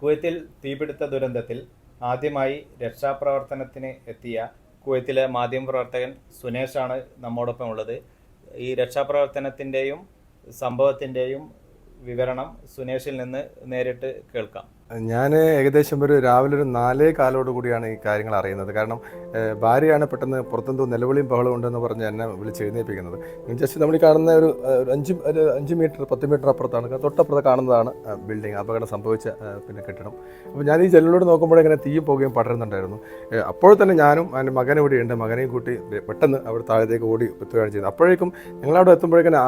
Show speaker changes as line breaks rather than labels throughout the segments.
കുവൈത്തിൽ തീപിടുത്ത ദുരന്തത്തിൽ ആദ്യമായി രക്ഷാപ്രവർത്തനത്തിന് എത്തിയ കുവൈത്തിലെ മാധ്യമപ്രവർത്തകൻ സുനേഷാണ് നമ്മോടൊപ്പം ഉള്ളത് ഈ രക്ഷാപ്രവർത്തനത്തിന്റെയും സംഭവത്തിന്റെയും വിവരണം സുനേഷിൽ നിന്ന് നേരിട്ട് കേൾക്കാം.
ഞാൻ ഏകദേശം ഒരു രാവിലെ ഒരു നാലേ കാലോട് കൂടിയാണ് ഈ കാര്യങ്ങൾ അറിയുന്നത്. കാരണം ഭാര്യയാണ് പെട്ടെന്ന് പുറത്തെന്തോ നിലവിളിയും ബഹളം ഉണ്ടെന്ന് പറഞ്ഞ് എന്നെ വിളിച്ച് എഴുന്നേൽപ്പിക്കുന്നത് ജസ്റ്റ് നമ്മൾ കാണുന്ന ഒരു അഞ്ച് ഒരു അഞ്ച് മീറ്റർ പത്ത് മീറ്റർ അപ്പുറത്താണ്. തൊട്ടപ്പുറത്ത് കാണുന്നതാണ് ബിൽഡിംഗ് അപകടം സംഭവിച്ച പിന്നെ കെട്ടിടം. അപ്പോൾ ഞാൻ ഈ ജനലിലൂടെ നോക്കുമ്പോൾ ഇങ്ങനെ തീയും പോകുകയും പടരുന്നുണ്ടായിരുന്നു. അപ്പോൾ തന്നെ ഞാനും എന്റെ മകനും ഇവിടെ ഉണ്ട്. മകനെയും കൂട്ടി പെട്ടെന്ന് അവിടെ താഴത്തേക്ക് ഓടി എത്തുകയാണ് ചെയ്തത്. അപ്പോഴേക്കും ഞങ്ങളവിടെ എത്തുമ്പോഴേക്കും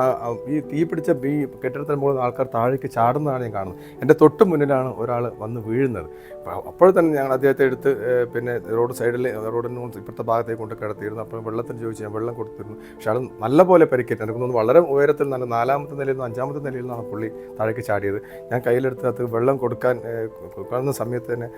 ഈ തീ പിടിച്ച ഈ കെട്ടിടത്തിന് മുകളിൽ ആൾക്കാർ താഴേക്ക് ചാടുന്നതാണ് ഞാൻ കാണുന്നത്. എന്റെ തൊട്ട് മുന്നിലാണ് ഒരാൾ വന്ന് വീഴുന്നത്. അപ്പോൾ തന്നെ ഞങ്ങൾ അദ്ദേഹത്തെ എടുത്ത് പിന്നെ റോഡ് സൈഡിൽ റോഡിന് ഇപ്പോഴത്തെ ഭാഗത്തേക്ക് കൊണ്ട് കിടത്തിയിരുന്നു. അപ്പോൾ വെള്ളത്തിന് ചോദിച്ചു ഞാൻ വെള്ളം കൊടുത്തിരുന്നു. പക്ഷേ നല്ല പോലെ പരിക്കേറ്റ്. എനിക്ക് തോന്നുന്നു വളരെ ഉയരത്തിൽ നല്ല നാലാമത്തെ നിലയിൽ നിന്ന് അഞ്ചാമത്തെ നിലയിൽ നിന്നാണ് പുള്ളി താഴേക്ക് ചാടിയത്. ഞാൻ കയ്യിലെടുത്ത് അത് വെള്ളം കൊടുക്കാൻ കൊടുക്കുന്ന സമയത്ത് തന്നെ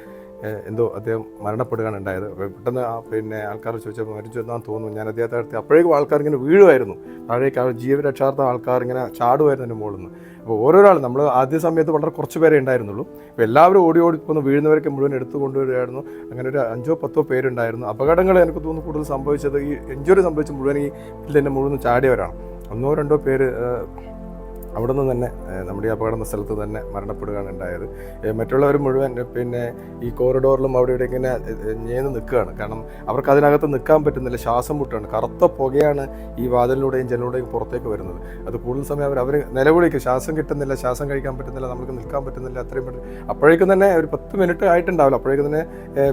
എന്തോ അദ്ദേഹം മരണപ്പെടുകയാണ് ഉണ്ടായത്. പെട്ടെന്ന് പിന്നെ ആൾക്കാർ ചോദിച്ചപ്പോൾ മരിച്ചു എന്നാണ് തോന്നുന്നു. ഞാൻ അദ്ദേഹത്തെ അടുത്ത് അപ്പോഴേക്കും ആൾക്കാർ ഇങ്ങനെ വീഴുമായിരുന്നു. താഴേക്ക് ജീവരക്ഷാർത്ഥം ആൾക്കാർ ഇങ്ങനെ ചാടുമായിരുന്നു എന്റെ മുകളിൽ നിന്ന്. അപ്പോൾ ഓരോരാൾ നമ്മൾ ആദ്യ സമയത്ത് വളരെ കുറച്ച് പേരെ ഉണ്ടായിരുന്നുള്ളൂ. അപ്പോൾ എല്ലാവരും ഓടി ഓടി പോകുന്നു വീഴുന്നവരൊക്കെ മുഴുവൻ എടുത്തു കൊണ്ടുവരികയായിരുന്നു അങ്ങനെ ഒരു അഞ്ചോ പത്തോ പേരുണ്ടായിരുന്നു. അപകടങ്ങൾ എനിക്ക് തോന്നുന്നു കൂടുതൽ സംഭവിച്ചത് ഈ എഞ്ചുറി സംഭവിച്ച മുഴുവൻ ഈ ഇതിൽ തന്നെ മുഴുവൻ ചാടിയവരാണ്. ഒന്നോ രണ്ടോ പേര് അവിടെ നിന്ന് തന്നെ നമ്മുടെ ഈ അപകടം സ്ഥലത്ത് തന്നെ മരണപ്പെടുകയാണ് ഉണ്ടായത് മറ്റുള്ളവർ മുഴുവൻ പിന്നെ ഈ കോറിഡോറിലും അവിടെ ഇവിടെ ഇങ്ങനെ ഞേന്ന് നിൽക്കുകയാണ്. കാരണം അവർക്ക് അതിനകത്ത് നിൽക്കാൻ പറ്റുന്നില്ല. ശ്വാസം മുട്ടാണ്. കറുത്ത പുകയാണ് ഈ വാതിലിലൂടെയും ജനലൂടെയും പുറത്തേക്ക് വരുന്നത്. അത് കൂടുതൽ സമയം അവർ അവർ നിലവിളിക്കും. ശ്വാസം കിട്ടുന്നില്ല ശ്വാസം കഴിക്കാൻ പറ്റുന്നില്ല നമുക്ക് നിൽക്കാൻ പറ്റുന്നില്ല അത്രയും പെട്ടെന്ന് അപ്പോഴേക്കും തന്നെ ഒരു പത്ത് മിനിറ്റ് ആയിട്ടുണ്ടാവില്ല. അപ്പോഴേക്കും തന്നെ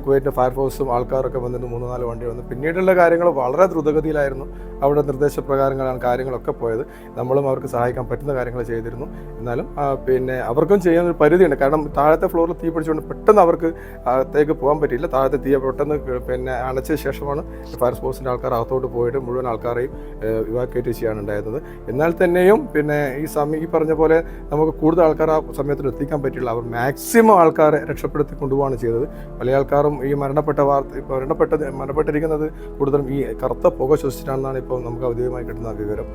കുവൈറ്റ് ഫയർഫോഴ്സും ആൾക്കാരൊക്കെ വന്നിട്ട് മൂന്ന് നാല് വണ്ടി വന്നു. പിന്നീടുള്ള കാര്യങ്ങൾ വളരെ ദ്രുതഗതിയിലായിരുന്നു. അവിടെ നിർദ്ദേശപ്രകാരങ്ങളാണ് കാര്യങ്ങളൊക്കെ പോയത്. നമ്മളും അവർക്ക് സഹായിക്കാൻ പറ്റുന്ന കാര്യങ്ങൾ ചെയ്തിരുന്നു. എന്നാലും പിന്നെ അവർക്കും ചെയ്യാൻ ഒരു പരിധിയുണ്ട്. കാരണം താഴത്തെ ഫ്ലോറിൽ തീ പിടിച്ചുകൊണ്ട് പെട്ടെന്ന് അവർക്ക് അകത്തേക്ക് പോകാൻ പറ്റിയില്ല. താഴത്തെ തീ പെട്ടെന്ന് പിന്നെ അണച്ച ശേഷമാണ് ഫയർ സ്പോർട്സിന്റെ ആൾക്കാർ അകത്തോട്ട് പോയിട്ട് മുഴുവൻ ആൾക്കാരെയും ഇവാക്യുവേറ്റ് ചെയ്യാൻ ഉണ്ടായിരുന്നത് എന്നാൽ തന്നെയും പിന്നെ ഈ സമയം ഈ പറഞ്ഞ പോലെ നമുക്ക് കൂടുതൽ ആൾക്കാർ ആ സമയത്തിൽ എത്തിക്കാൻ പറ്റില്ല അവർ മാക്സിമം ആൾക്കാരെ രക്ഷപ്പെടുത്തി കൊണ്ടുപോവാണ് ചെയ്തത്. പല ആൾക്കാരും ഈ മരണപ്പെട്ട വാർത്ത മരണപ്പെട്ടത് മരണപ്പെട്ടിരിക്കുന്നത് കൂടുതലും ഈ കറുത്ത പുക ശ്വസിച്ചിട്ടാണെന്നാണ് ഇപ്പോൾ നമുക്ക് ഔദ്യോഗികമായി കിട്ടുന്ന വിവരം.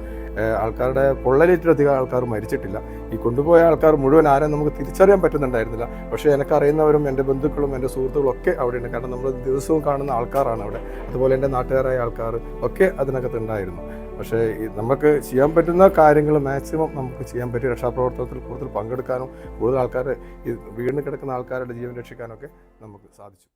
ആൾക്കാരുടെ പൊള്ളലേറ്റധികം ആൾക്കാർ മരിച്ചിട്ടില്ല. ഈ കൊണ്ടുപോയ ആൾക്കാർ മുഴുവൻ ആരും നമുക്ക് തിരിച്ചറിയാൻ പറ്റുന്നുണ്ടായിരുന്നില്ല. പക്ഷേ എനിക്കറിയുന്നവരും എന്റെ ബന്ധുക്കളും എന്റെ സുഹൃത്തുക്കളും ഒക്കെ അവിടെയുണ്ട്. കാരണം നമ്മൾ ദിവസവും കാണുന്ന ആൾക്കാരാണ് അവിടെ. അതുപോലെ എന്റെ നാട്ടുകാരായ ആൾക്കാർ ഒക്കെ അതിനകത്ത് ഉണ്ടായിരുന്നു. പക്ഷേ നമുക്ക് ചെയ്യാൻ പറ്റുന്ന കാര്യങ്ങൾ മാക്സിമം നമുക്ക് ചെയ്യാൻ പറ്റും. രക്ഷാപ്രവർത്തനത്തിൽ കൂടുതൽ പങ്കെടുക്കാനും കൂടുതൽ ആൾക്കാരെ വീണ് കിടക്കുന്ന ആൾക്കാരുടെ ജീവൻ രക്ഷിക്കാനൊക്കെ നമുക്ക് സാധിച്ചു.